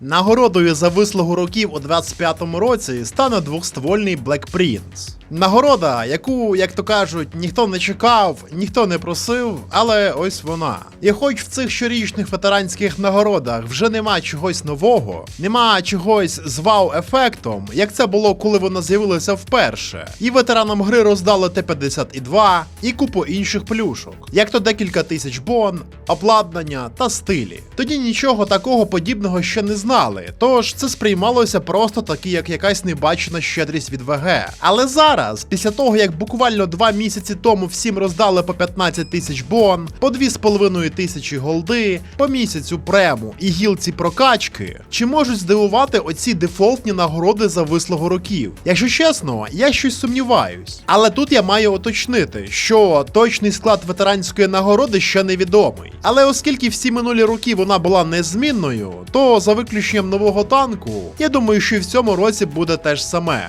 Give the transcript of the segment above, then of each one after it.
Нагородою за вислугу років у 25-му році стане двохствольний Black Prince. Нагорода, яку, як то кажуть, ніхто не чекав, ніхто не просив, але ось вона. І хоч в цих щорічних ветеранських нагородах вже нема чогось нового, нема чогось з вау-ефектом, як це було, коли вона з'явилася вперше. І ветеранам гри роздали Т-52 і купу інших плюшок, як то декілька тисяч бон, обладнання та стилі. Тоді нічого такого подібного ще не знали, тож це сприймалося просто таки, як якась небачена щедрість від ВГ. Але зараз, після того як буквально два місяці тому всім роздали по 15 тисяч бон, по 2,5 тисячі голди, по місяцю прему і гілці прокачки, чи можуть здивувати оці дефолтні нагороди за вислугу років? Якщо чесно, я щось сумніваюсь. Але тут я маю уточнити, що точний склад ветеранської нагороди ще невідомий. Але оскільки всі минулі роки вона була незмінною, то за виключенням нового танку, я думаю, що і в цьому році буде те ж саме.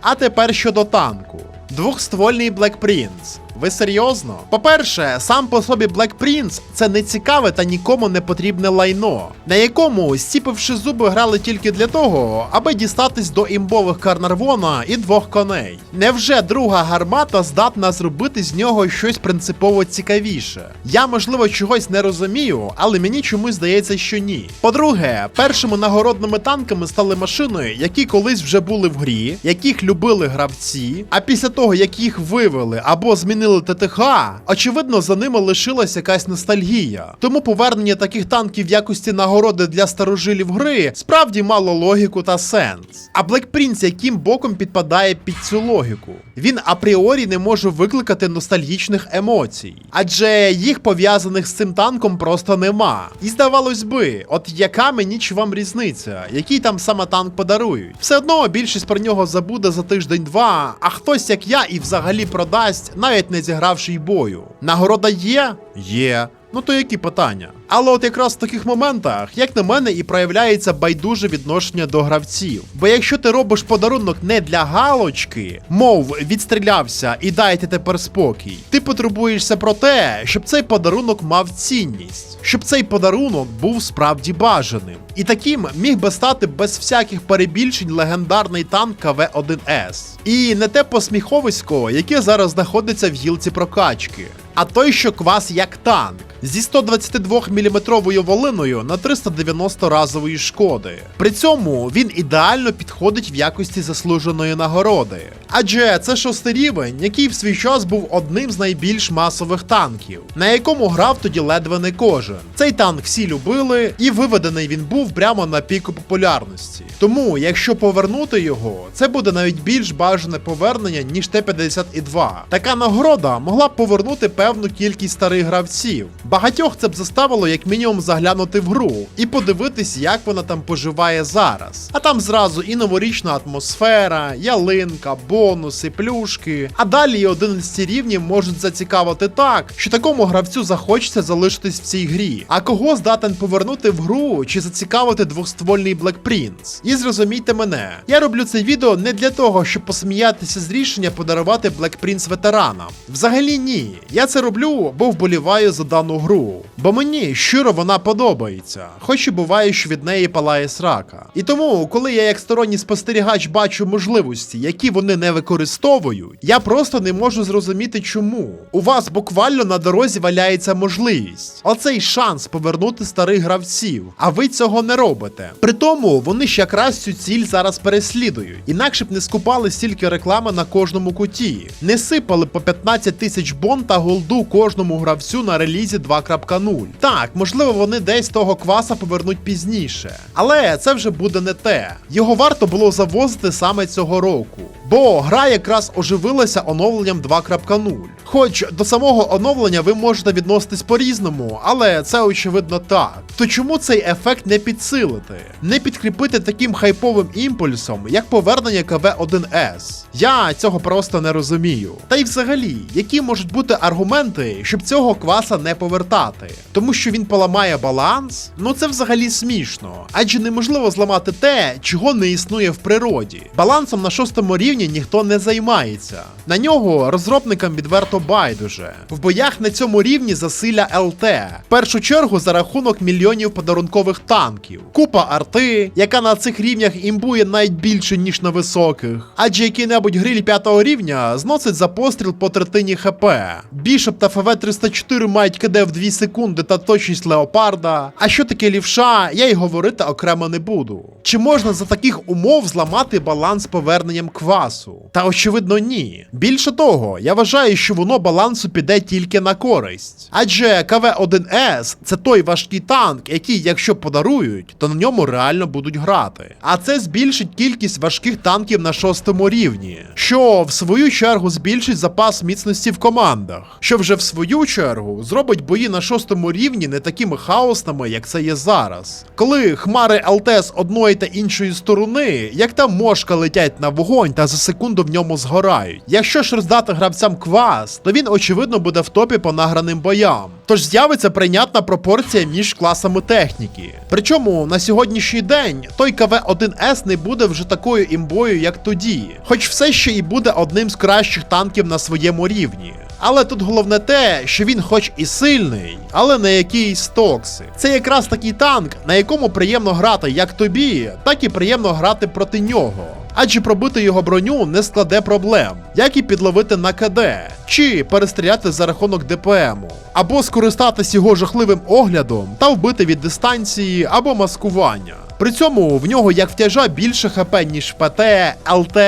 А тепер щодо танку. Двохствольний Black Prince. Ви серйозно? По-перше, сам по собі Black Prince це не цікаве та нікому не потрібне лайно, на якому, стіпивши зуби, грали тільки для того, аби дістатись до імбових Карнарвона і двох коней. Невже друга гармата здатна зробити з нього щось принципово цікавіше? Я, можливо, чогось не розумію, але мені чомусь здається, що ні. По-друге, першими нагородними танками стали машини, які колись вже були в грі, яких любили гравці, а після того, як їх вивели або змінили ТТХ, очевидно, за ними лишилась якась ностальгія. Тому повернення таких танків в якості нагороди для старожилів гри справді мало логіку та сенс. А Black Prince яким боком підпадає під цю логіку? Він апріорі не може викликати ностальгічних емоцій, адже їх пов'язаних з цим танком просто нема. І здавалось би, от яка мені чи вам різниця, який там саме танк подарують? Все одно більшість про нього забуде за тиждень-два, а хтось, як я, і взагалі продасть, навіть не зігравши й бою. Нагорода є? Є. Ну то які питання? Але от якраз в таких моментах, як на мене, і проявляється байдуже відношення до гравців. Бо якщо ти робиш подарунок не для галочки, мов відстрілявся і дайте тепер спокій, ти потребуєшся про те, щоб цей подарунок мав цінність, щоб цей подарунок був справді бажаним. І таким міг би стати без всяких перебільшень легендарний танк КВ-1С. І не те посміховисько, яке зараз знаходиться в гілці прокачки, а той, що квас як танк. Зі 122 мм волиною на 390 разової шкоди. При цьому він ідеально підходить в якості заслуженої нагороди. Адже це шостий рівень, який в свій час був одним з найбільш масових танків, на якому грав тоді ледве не кожен. Цей танк всі любили, і виведений він був прямо на піку популярності. Тому, якщо повернути його, це буде навіть більш бажане повернення, ніж Т-52. Така нагорода могла б повернути певну кількість старих гравців. Багатьох це б заставило як мінімум заглянути в гру і подивитись, як вона там поживає зараз. А там зразу і новорічна атмосфера, ялинка, бонуси, плюшки. А далі і 11 рівнів можуть зацікавити так, що такому гравцю захочеться залишитись в цій грі. А кого здатен повернути в гру чи зацікавити двохствольний Black Prince? І зрозумійте мене, я роблю це відео не для того, щоб посміятися з рішення подарувати Black Prince ветеранам. Взагалі ні. Я це роблю, бо вболіваю за дану гру. Бо мені щиро вона подобається, хоч і буває, що від неї палає срака. І тому, коли я як сторонній спостерігач бачу можливості, які вони не використовують, я просто не можу зрозуміти, чому. У вас буквально на дорозі валяється можливість. Оцей шанс повернути старих гравців, а ви цього не робите. При тому вони ж якраз цю ціль зараз переслідують, інакше б не скупали стільки реклами на кожному куті, не сипали по 15 тисяч бон та голду кожному гравцю на релізі 2.0. Так, можливо, вони десь того кваса повернуть пізніше, але це вже буде не те. Його варто було завозити саме цього року. Бо гра якраз оживилася оновленням 2.0. Хоч до самого оновлення ви можете відноситись по-різному, але це очевидно так. То чому цей ефект не підсилити? Не підкріпити таким хайповим імпульсом, як повернення КВ-1С? Я цього просто не розумію. Та й взагалі, які можуть бути аргументи, щоб цього кваса не повертати? Тому що він поламає баланс? Ну це взагалі смішно. Адже неможливо зламати те, чого не існує в природі. Балансом на шостому рівні ніхто не займається. На нього розробникам відверто байдуже. В боях на цьому рівні засилля ЛТ. В першу чергу за рахунок мільйонів подарункових танків, купа арти, яка на цих рівнях імбує навіть більше, ніж на високих. Адже який-небудь гриль п'ятого рівня зносить за постріл по третині ХП. Бішоп та ФВ-304 мають КД в 2 секунди та точність леопарда. А що таке лівша, я й говорити окремо не буду. Чи можна за таких умов зламати баланс поверненням квасу? Та очевидно ні. Більше того, я вважаю, що воно балансу піде тільки на користь. Адже КВ-1С це той важкий танк, який, якщо подарують, то на ньому реально будуть грати. А це збільшить кількість важких танків на шостому рівні, що в свою чергу збільшить запас міцності в командах, що вже в свою чергу зробить бої на шостому рівні не такими хаосними, як це є зараз. Коли хмари ЛТ з одної та іншої сторони, як та мошка летять на вогонь та за секунду в ньому згорають. Якщо ж роздати гравцям квас, то він очевидно буде в топі по награним боям. Тож з'явиться прийнятна пропорція між класами техніки. Причому на сьогоднішній день той КВ-1С не буде вже такою імбою, як тоді, хоч все ще і буде одним з кращих танків на своєму рівні. Але тут головне те, що він хоч і сильний, але не якийсь токсик. Це якраз такий танк, на якому приємно грати як тобі, так і приємно грати проти нього. Адже пробити його броню не складе проблем, як і підловити на КД, чи перестріляти за рахунок ДПМу, або скористатись його жахливим оглядом та вбити від дистанції або маскування. При цьому в нього як втяжа більше ХП, ніж ПТ, ЛТ,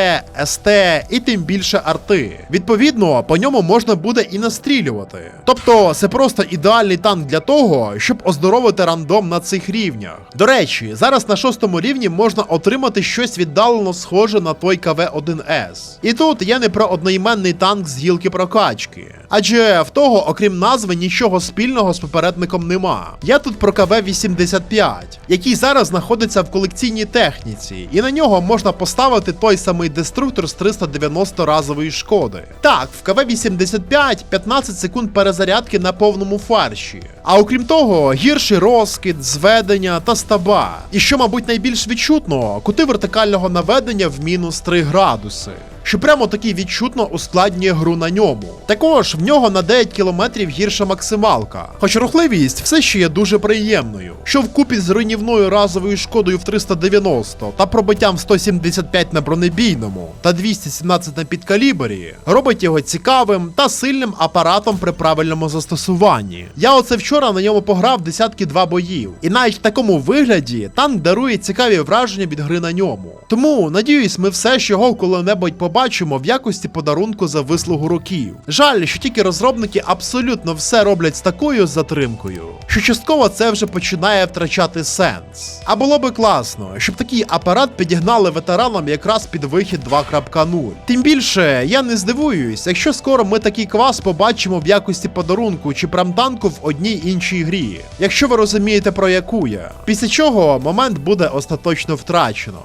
СТ і тим більше арти. Відповідно, по ньому можна буде і настрілювати. Тобто, це просто ідеальний танк для того, щоб оздоровити рандом на цих рівнях. До речі, зараз на шостому рівні можна отримати щось віддалено схоже на той КВ-1С. І тут я не про одноіменний танк з гілки прокачки. Адже в того, окрім назви, нічого спільного з попередником нема. Я тут про КВ-85, який зараз знаходиться в колекційній техніці, і на нього можна поставити той самий деструктор з 390 разової шкоди. Так, в КВ-85 15 секунд перезарядки на повному фарші. А окрім того, гірший розкид, зведення та стаба. І що, мабуть, найбільш відчутно, кути вертикального наведення в мінус 3 градуси. Що прямо таки відчутно ускладнює гру на ньому. Також в нього на 9 кілометрів гірша максималка. Хоч рухливість все ще є дуже приємною, що вкупі з руйнівною разовою шкодою в 390 та пробиттям 175 на бронебійному та 217 на підкалібрі, робить його цікавим та сильним апаратом при правильному застосуванні. Я оце вчора на ньому пограв десятки два боїв, і навіть в такому вигляді танк дарує цікаві враження від гри на ньому. Тому надіюсь, ми все ж його коли-небудь побачимо в якості подарунку за вислугу років. Жаль, що тільки розробники абсолютно все роблять з такою затримкою, що частково це вже починає втрачати сенс. А було би класно, щоб такий апарат підігнали ветеранам якраз під вихід 2.0. Тим більше я не здивуюсь, якщо скоро ми такий квас побачимо в якості подарунку чи прамтанку в одній іншій грі, якщо ви розумієте про яку я. Після чого момент буде остаточно втрачено.